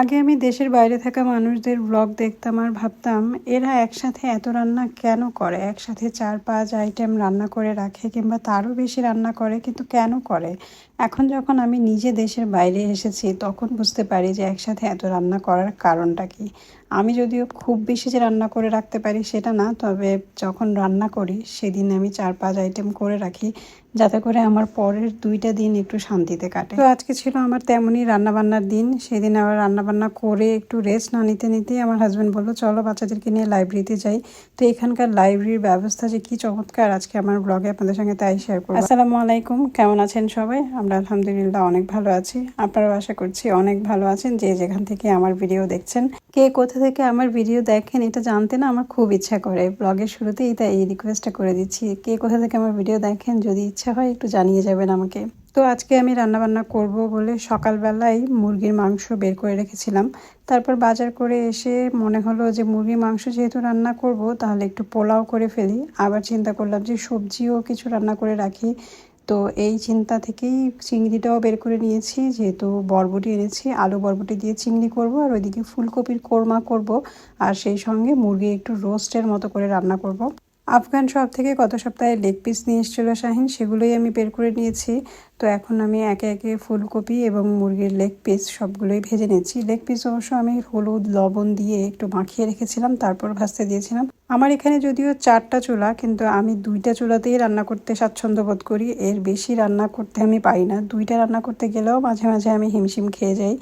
আগে আমি দেশের বাইরে থাকা মানুষদের ব্লগ দেখতাম আর ভাবতাম, এরা একসাথে এত রান্না কেন করে? একসাথে চার পাঁচ আইটেম রান্না করে রাখে কিংবা তারও বেশি রান্না করে, কিন্তু কেন করে? এখন যখন আমি নিজে দেশের বাইরে এসেছি, তখন বুঝতে পারি যে একসাথে এত রান্না করার কারণটা কি। আমি যদিও খুব বেশি যে রান্না করে রাখতে পারি সেটা না, তবে যখন রান্না করি সেদিন আমি চার পাঁচ আইটেম করে রাখি, যাতে করে আমার পরের দুইটা দিন একটু শান্তিতে কাটে। তো আজকে ছিল আমার তেমনই রান্নাবান্নার দিন, সেদিন আবার রান্নাবান্না করে একটু রেস্ট না নিতে নিতেই আমার হাজব্যান্ড বলল, চলো বাচ্চাদেরকে নিয়ে লাইব্রেরিতে যাই। তো এখানকার লাইব্রেরির ব্যবস্থা যে কি চমৎকার, আজকে আমার ব্লগে আপনাদের সঙ্গে তাই শেয়ার করব। আসসালামু আলাইকুম, কেমন আছেন সবাই? আমরা আলহামদুলিল্লাহ অনেক ভালো আছি। আপনারাও আশা করছি অনেক ভালো আছেন, যে যেখান থেকে আমার ভিডিও দেখছেন। কে কোথা থেকে আমার ভিডিও দেখেন, এটা জানতে না আমার খুব ইচ্ছা করে। ব্লগের শুরুতেই তাই এই রিকোয়েস্টটা করে দিচ্ছি। কে কোথা থেকে আমার ভিডিও দেখেন, যদি ইচ্ছা হয় একটু জানিয়ে যাবেন আমাকে। তো আজকে আমি রান্নাবান্না করব বলে সকালবেলায় মুরগির মাংস বের করে রেখেছিলাম। তারপর বাজার করে এসে মনে হলো যে মুরগির মাংস যেহেতু রান্না করব, তাহলে একটু পোলাও করে ফেলি। আবার চিন্তা করলাম যে সবজিও কিছু রান্না করে রাখি। তো এই চিন্তা থেকেই চিংড়িটাও বের করে নিয়েছি, যেহেতু বরবটি এনেছি, আলু বরবটি দিয়ে চিংড়ি করব আর ওইদিকে ফুলকপির কোরমা করব আর সেই সঙ্গে মুরগি একটু রোস্টের মতো করে রান্না করব। আফগান শপ থেকে গত সপ্তাহে লেগ পিস নিয়ে এসেছিল শাহিন, সেগুলোই আমি বের করে নিয়েছি। তো এখন আমি একে একে ফুলকপি এবং মুরগির লেগ পিস সবগুলোই ভেজে নিয়েছি। লেগ পিস অবশ্য আমি হলুদ, লবণ দিয়ে একটু মাখিয়ে রেখেছিলাম, তারপর ভাজতে দিয়েছিলাম। আমার এখানে যদিও চারটা চুলা, কিন্তু আমি দুইটা চুলাতেই রান্না করতে স্বাচ্ছন্দ্য বোধ করি। এর বেশি রান্না করতে আমি পারি না। দুইটা রান্না করতে গেলেও মাঝে মাঝে আমি হিমশিম খেয়ে যাই।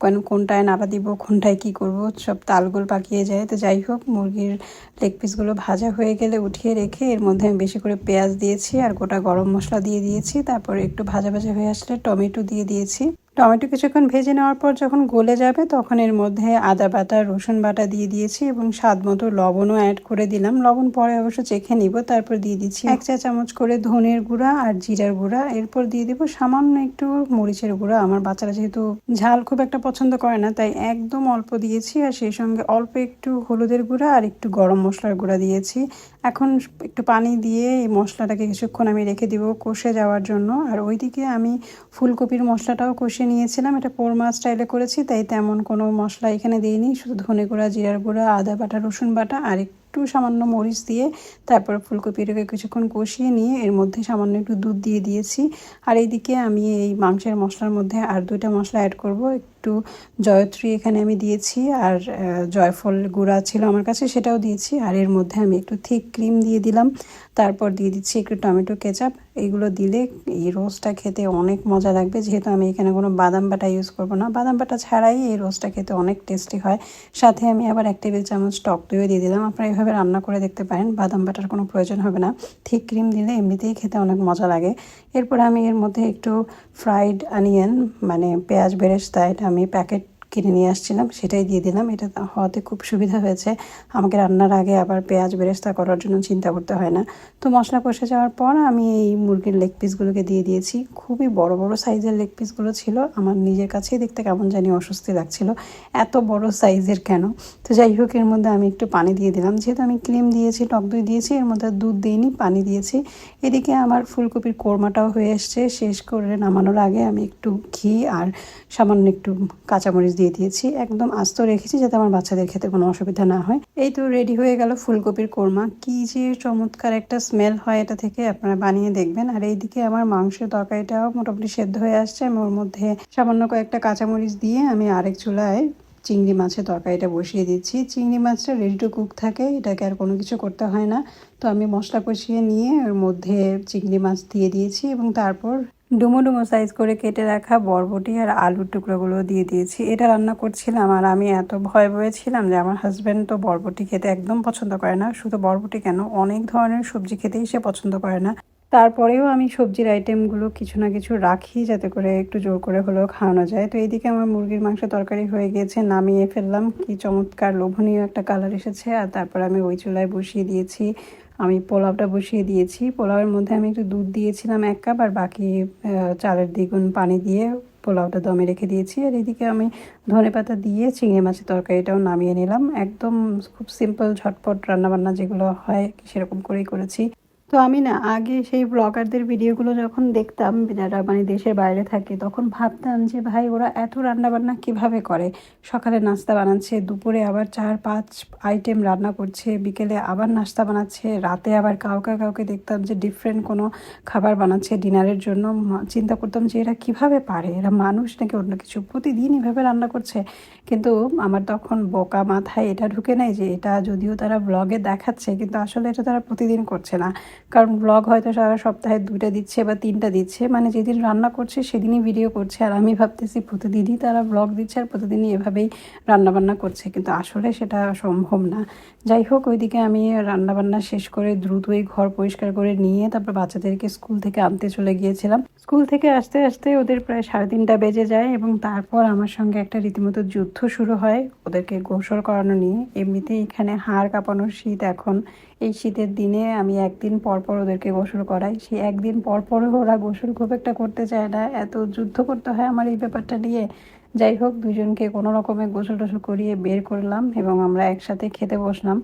কোন, কোনটায় নাড়া দিব, কোনটায় কি করব, সব তালগোল পাকিয়ে যায়। তো যাই হোক, মুরগির লেগ পিসগুলো ভাজা হয়ে গেলে উঠিয়ে রেখে এর মধ্যে আমি বেশি করে পেঁয়াজ দিয়েছি আর গোটা গরম মশলা দিয়ে দিয়েছি। তারপর একটু ভাজা ভাজা হয়ে আসলে টমেটো দিয়ে দিয়েছি। টমেটো কিছুক্ষণ ভেজে নেওয়ার পর যখন গলে যাবে, তখন এর মধ্যে আদা বাটা, রসুন বাটা দিয়ে দিয়েছি এবং স্বাদ মতো লবণও অ্যাড করে দিলাম। লবণ পরে অবশ্য চেখে নিব, তারপর দিয়ে দিচ্ছি এক চা চামচ করে ধনের গুঁড়া আর জিরার গুঁড়া। এরপর দিয়ে দিব সামান্য একটু মরিচের গুঁড়া। আমার বাচ্চারা যেহেতু ঝাল খুব একটা পছন্দ করে না, তাই একদম অল্প দিয়েছি। আর সেই সঙ্গে অল্প একটু হলুদের গুঁড়া আর একটু গরম মশলার গুঁড়া দিয়েছি। এখন একটু পানি দিয়ে এই মশলাটাকে কিছুক্ষণ আমি রেখে দিব কষে যাওয়ার জন্য। আর ওইদিকে আমি ফুলকপির মশলাটাও কষে নিয়েছিলাম। এটা পোরমা স্টাইলে করেছি, তাই তেমন কোনো মশলা এখানে দিইনি। শুধু ধনে গুঁড়া, জিরার গুঁড়া, আদা বাটা, রসুন বাটা আর একটু সামান্য মরিচ দিয়ে তারপর ফুলকপিটাকে কিছুক্ষণ কষিয়ে নিয়ে এর মধ্যে সামান্য একটু দুধ দিয়ে দিয়েছি। আর এইদিকে আমি এই মাংসের মশলার মধ্যে আর দুইটা মশলা অ্যাড করব। একটু জয়ত্রী এখানে আমি দিয়েছি আর জয়ফল গুঁড়া ছিল আমার কাছে সেটাও দিয়েছি আর এর মধ্যে আমি একটু থিক ক্রিম দিয়ে দিলাম। তারপর দিয়ে দিচ্ছি একটু টমেটো কেচাপ এইগুলো দিলে এই রোস্টটা খেতে অনেক মজা লাগবে। যেহেতু আমি এখানে কোনো বাদাম বাটা ইউজ করব না। বাদাম বাটা ছাড়াই এই রোস্টটা খেতে অনেক টেস্টি হয়। সাথে আমি আবার এক টেবিল চামচ টক দইও দিয়ে দিলাম। আপনারা এইভাবে রান্না করে দেখতে পারেন। বাদাম বাটার কোনো প্রয়োজন হবে না। থিক ক্রিম দিলে এমনিতেই খেতে অনেক মজা লাগে। এরপর আমি এর মধ্যে একটু ফ্রাইড অনিয়ন মানে পেঁয়াজ বেরেস্তা এটা আমি প্যাকেট কিনে নিয়ে আসছিলাম, সেটাই দিয়ে দিলাম। এটা হওয়াতে খুব সুবিধা হয়েছে। আমাকে রান্নার আগে আবার পেঁয়াজ বেরেস্তা করার জন্য চিন্তা করতে হয় না। তো মশলা কষে যাওয়ার পর আমি এই মুরগির লেগ পিসগুলোকে দিয়ে দিয়েছি। খুবই বড় বড় সাইজের লেগ পিসগুলো ছিল। আমার নিজের কাছেই দেখতে কেমন জানি অস্বস্তি লাগছিল। এত বড় সাইজের কেন? তো যাই হোক, এর মধ্যে আমি একটু পানি দিয়ে দিলাম। যেহেতু আমি ক্রিম দিয়েছি, টক দই দিয়েছি, এর মধ্যে দুধ দিইনি, পানি দিয়েছি। এদিকে আমার ফুলকপির কোরমাটাও হয়ে এসছে। শেষ করে নামানোর আগে আমি একটু ঘি আর সামান্য একটু কাঁচামরিচ দিয়ে দিয়েছি, একদম আস্ত রেখেছি যাতে আমার বাচ্চাদের খেতে কোনো অসুবিধা না হয়। এই তো রেডি হয়ে গেল ফুলকপির কোরমা। কি যে চমৎকার একটা স্মেল হয় এটা থেকে, আপনারা বানিয়ে দেখবেন। আর এইদিকে আমার মাংসের তরকারিটাও মোটামুটি সেদ্ধ হয়ে আসছে। আমি ওর মধ্যে সামান্য কয়েকটা কাঁচামরিচ দিয়ে আমি আরেক চুলায় চিংড়ি মাছের তরকারিটা বসিয়ে দিচ্ছি। চিংড়ি মাছটা রেডি টু কুক থাকে, এটাকে আর কোনো কিছু করতে হয় না। তো আমি মশলা কষিয়ে নিয়ে ওর মধ্যে চিংড়ি মাছ দিয়ে দিয়েছি এবং তারপর ডুমো ডুমো সাইজ করে কেটে রাখা বরবটি আর আলুর টুকরোগুলো দিয়ে দিয়েছি। এটা রান্না করছিলাম আর আমি এত ভয় ভয়েছিলাম যে আমার হাজব্যান্ড তো বরবটি খেতে একদম পছন্দ করে না। শুধু বরবটি কেন? অনেক ধরনের সবজি খেতেই সে পছন্দ করে না। তারপরেও আমি সবজির আইটেমগুলো কিছু না কিছু রাখি যাতে করে একটু জোর করে হলেও খাওয়ানো যায়। তো এইদিকে আমার মুরগির মাংস তরকারি হয়ে গিয়েছে, নামিয়ে ফেললাম। কি চমৎকার লোভনীয় একটা কালার এসেছে। আর তারপর আমি ওই চুলায় বসিয়ে দিয়েছি। আমি পোলাওটা বসিয়ে দিয়েছি। পোলাওয়ের মধ্যে আমি একটু দুধ দিয়েছিলাম এক কাপ আর বাকি চালের দ্বিগুণ পানি দিয়ে পোলাওটা দমে রেখে দিয়েছি। আর এদিকে আমি ধনে পাতা দিয়ে চিংড়ি মাছের তরকারিটাও নামিয়ে নিলাম। একদম খুব সিম্পল ঝটপট রান্নাবান্না যেগুলো হয় সেরকম করেই করেছি। তো আমি না আগে সেই ব্লগারদের ভিডিওগুলো যখন দেখতাম, যারা মানে দেশের বাইরে থাকে, তখন ভাবতাম যে, ভাই, ওরা এত রান্নাবান্না কীভাবে করে? সকালে নাস্তা বানাচ্ছে, দুপুরে আবার চার, পাঁচ আইটেম রান্না করছে, বিকেলে আবার নাস্তা বানাচ্ছে, রাতে আবার কাউকে কাউকে দেখতাম যে ডিফারেন্ট কোনো খাবার বানাচ্ছে ডিনারের জন্য। চিন্তা করতাম যে, এরা কীভাবে পারে? এরা মানুষ নাকি অন্য কিছু? প্রতিদিন এভাবে রান্না করছে। কিন্তু আমার তখন বোকা মাথায় এটা ঢুকে নেয় যে, এটা যদিও তারা ব্লগে দেখাচ্ছে, কিন্তু আসলে এটা তারা প্রতিদিন করছে না। কারণ ব্লগ হয়তো সারা সপ্তাহে দুইটা দিচ্ছে বা তিনটা দিচ্ছে। মানে যেদিন রান্না করছে, সেদিনই ভিডিও করছে। আর আমি ভাবতেছি প্রতিদিনই তারা ব্লগ দিচ্ছে আর প্রতিদিনই এভাবেই রান্নাবান্না করছে। কিন্তু আসলে সেটা সম্ভব না। যাই হোক, ওইদিকে আমি রান্নাবান্না শেষ করে দ্রুতই ঘর পরিষ্কার করে নিয়ে তারপর বাচ্চাদেরকে স্কুল থেকে আনতে চলে গিয়েছিলাম। স্কুল থেকে আসতে আসতে ওদের প্রায় সাড়ে তিনটা বেজে যায় এবং তারপর আমার সঙ্গে একটা রীতিমতো যুদ্ধ শুরু হয় ওদেরকে গোসল করানো নিয়ে। এমনিতে এখানে হাড় কাঁপানোর শীত এখন। এই শীতের দিনে আমি একদিন পর পর ওদেরকে গোসল করাই সে একদিন পরপরও ওরা গোসল খুব একটা করতে চায় না। এত যুদ্ধ করতে হয় আমার এই ব্যাপারটা নিয়ে। যাই হোক, দুজনকে কোনো রকমে গোসল টোসল করিয়ে বের করলাম এবং আমরা একসাথে খেতে বসলাম।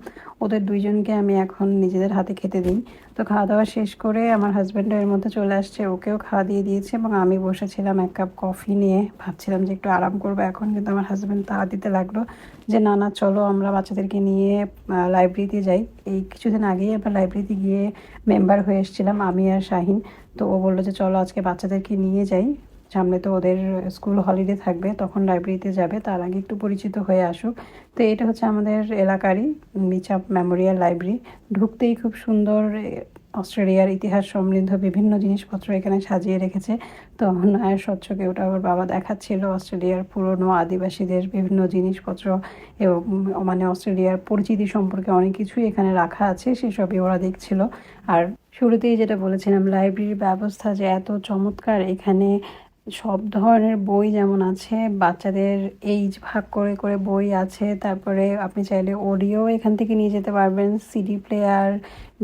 ওদের দুইজনকে আমি এখন নিজেদের হাতে খেতে দিই। তো খাওয়া দাওয়া শেষ করে আমার হাজব্যান্ডও এর মধ্যে চলে আসছে, ওকেও খাওয়া দিয়ে দিয়েছে এবং আমি বসেছিলাম এক কাপ কফি নিয়ে। ভাবছিলাম যে একটু আরাম করব এখন, কিন্তু আমার হাজব্যান্ড তাড়া দিতে লাগল যে, না না, চলো আমরা বাচ্চাদেরকে নিয়ে লাইব্রেরিতে যাই। এই কিছুদিন আগেই আমরা লাইব্রেরিতে গিয়ে মেম্বার হয়ে এসেছিলাম, আমি আর শাহিন। তো ও বলল যে, চলো আজকে বাচ্চাদেরকে নিয়ে যাই। সামনে তো ওদের স্কুল হলিডে থাকবে, তখন লাইব্রেরিতে যাবে, তার আগে একটু পরিচিত হয়ে আসুক। তো এটা হচ্ছে আমাদের এলাকারই মিচাপ মেমোরিয়াল লাইব্রেরি ঢুকতেই খুব সুন্দর অস্ট্রেলিয়ার ইতিহাস সমৃদ্ধ বিভিন্ন জিনিসপত্র এখানে সাজিয়ে রেখেছে। তো নয়ার স্বচ্ছকে ওটা ওর বাবা দেখাচ্ছিল, অস্ট্রেলিয়ার পুরনো আদিবাসীদের বিভিন্ন জিনিসপত্র এবং মানে অস্ট্রেলিয়ার পরিচিতি সম্পর্কে অনেক কিছুই এখানে রাখা আছে, সেসবই ওরা দেখছিল। আর শুরুতেই যেটা বলেছিলাম লাইব্রেরির ব্যবস্থা যে এত চমৎকার, এখানে সব ধরনের বই যেমন আছে, বাচ্চাদের এইজ ভাগ করে করে বই আছে, তারপরে আপনি চাইলে অডিও এখান থেকে নিয়ে যেতে পারবেন সিডি প্লেয়ার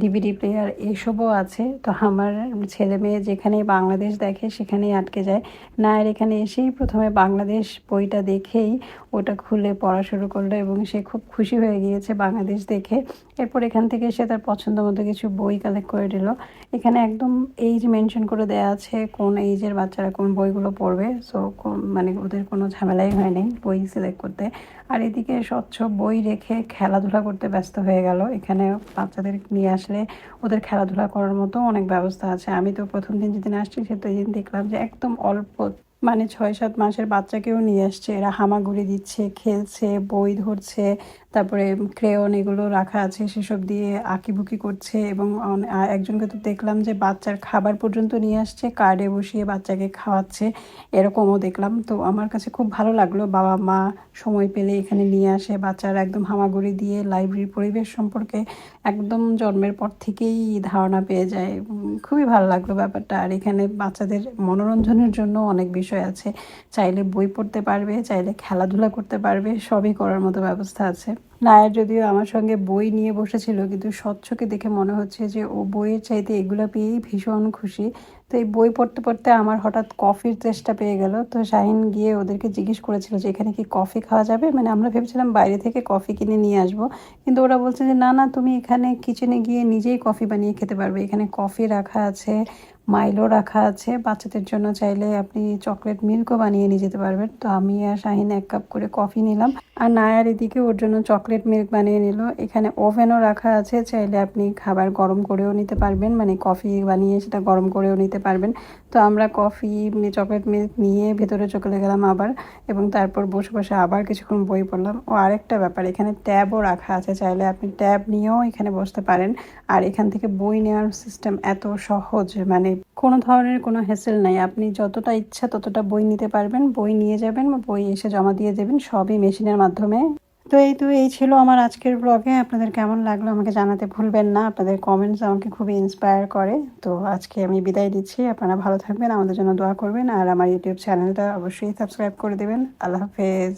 ডিভিডি প্লেয়ার এসবও আছে। তো আমার ছেলে মেয়ে যেখানে বাংলাদেশ দেখে সেখানেই আটকে যায়। না আর এখানে এসেই প্রথমে বাংলাদেশ বইটা দেখেই ওটা খুলে পড়া শুরু করল এবং সে খুব খুশি হয়ে গিয়েছে বাংলাদেশ দেখে। এরপর এখান থেকে সে তার পছন্দ মতো কিছু বই কালেক্ট করে দিল। এখানে একদম এইজ মেনশন করে দেওয়া আছে কোন এইজের বাচ্চারা কোন বইগুলো পড়বে। সো মানে ওদের কোনো ঝামেলাই হয়নি বই সিলেক্ট করতে। আর এদিকে স্বচ্ছ বই রেখে খেলাধুলা করতে ব্যস্ত হয়ে গেল। এখানে বাচ্চাদের নিয়ে আসলে ওদের খেলাধুলা করার মতো অনেক ব্যবস্থা আছে। আমি তো প্রথম দিন যেদিন আসছি, সেদিন দেখলাম যে একদম অল্প মানে ছয় সাত মাসের বাচ্চাকেও নিয়ে আসছে। এরা হামাগুড়ি দিচ্ছে, খেলছে, বই ধরছে, তারপরে ক্রেয়ন এগুলো রাখা আছে সেসব দিয়ে আঁকিবুকি করছে এবং একজনকে তো দেখলাম যে বাচ্চার খাবার পর্যন্ত নিয়ে আসছে, কার্ডে বসিয়ে বাচ্চাকে খাওয়াচ্ছে, এরকমও দেখলাম। তো আমার কাছে খুব ভালো লাগল, বাবা মা সময় পেলে এখানে নিয়ে আসে, বাচ্চারা একদম হামাগুড়ি দিয়ে লাইব্রেরির পরিবেশ সম্পর্কে একদম জন্মের পর থেকেই ধারণা পেয়ে যায়। খুবই ভালো লাগল ব্যাপারটা। আর এখানে বাচ্চাদের মনোরঞ্জনের জন্য অনেক বিষয় আছে। চাইলে বই পড়তে পারবে চাইলে খেলাধুলা করতে পারবে সবই করার মতো ব্যবস্থা আছে। নায়ার যদিও আমার সঙ্গে বই নিয়ে বসেছিল, কিন্তু স্বচ্ছকে দেখে মনে হচ্ছে যে ও বইয়ের চাইতে এগুলো পেয়েই ভীষণ খুশি। তো এই বই পড়তে পড়তে আমার হঠাৎ কফির চেষ্টা পেয়ে গেল। তো শাহিন গিয়ে ওদেরকে জিজ্ঞেস করেছিল যে এখানে কি কফি খাওয়া যাবে? মানে আমরা ভেবেছিলাম বাইরে থেকে কফি কিনে নিয়ে আসব। কিন্তু ওরা বলছে যে, না না, তুমি এখানে কিচেনে গিয়ে নিজেই কফি বানিয়ে খেতে পারবে। এখানে কফি রাখা আছে মাইলো রাখা আছে। বাচ্চাদের জন্য চাইলে আপনি চকলেট মিল্কও বানিয়ে নিয়ে যেতে পারবেন। তো আমি আর শাহিন এক কাপ করে কফি নিলাম। আর নায়ার এদিকে ওর জন্য চকলেট মিল্ক বানিয়ে নিল। এখানে ওভেনও রাখা আছে, চাইলে আপনি খাবার গরম করেও নিতে পারবেন মানে কফি বানিয়ে সেটা গরম করেও নিতে পারবেন। তো আমরা কফি চকলেট মিল্ক নিয়ে ভেতরে চলে গেলাম আবার, এবং তারপর বসে বসে আবার কিছুক্ষণ বই পড়লাম। ও আরেকটা ব্যাপার, এখানে ট্যাবও রাখা আছে, চাইলে আপনি ট্যাব নিয়েও এখানে বসতে পারেন। আর এখান থেকে বই নেওয়ার সিস্টেম এত সহজ মানে কোনো ধরনের কোনো হেসেল নাই। আপনি যতটা ইচ্ছা ততটা বই নিতে পারবেন। বই নিয়ে যাবেন বই এসে জমা দিয়ে দেবেন, সবই মেশিনের মাধ্যমে তো এই তো এই ছিল আমার আজকের ব্লগে আপনাদের কেমন লাগল আমাকে জানাতে ভুলবেন না। আপনাদের কমেন্টস আমাকে খুবই ইন্সপায়ার করে। তো আজকে আমি বিদায় দিচ্ছি। আপনারা ভালো থাকবেন, আমাদের জন্য দোয়া করবেন। আর আমার ইউটিউব চ্যানেলটা অবশ্যই সাবস্ক্রাইব করে দেবেন। আল্লাহ হাফেজ।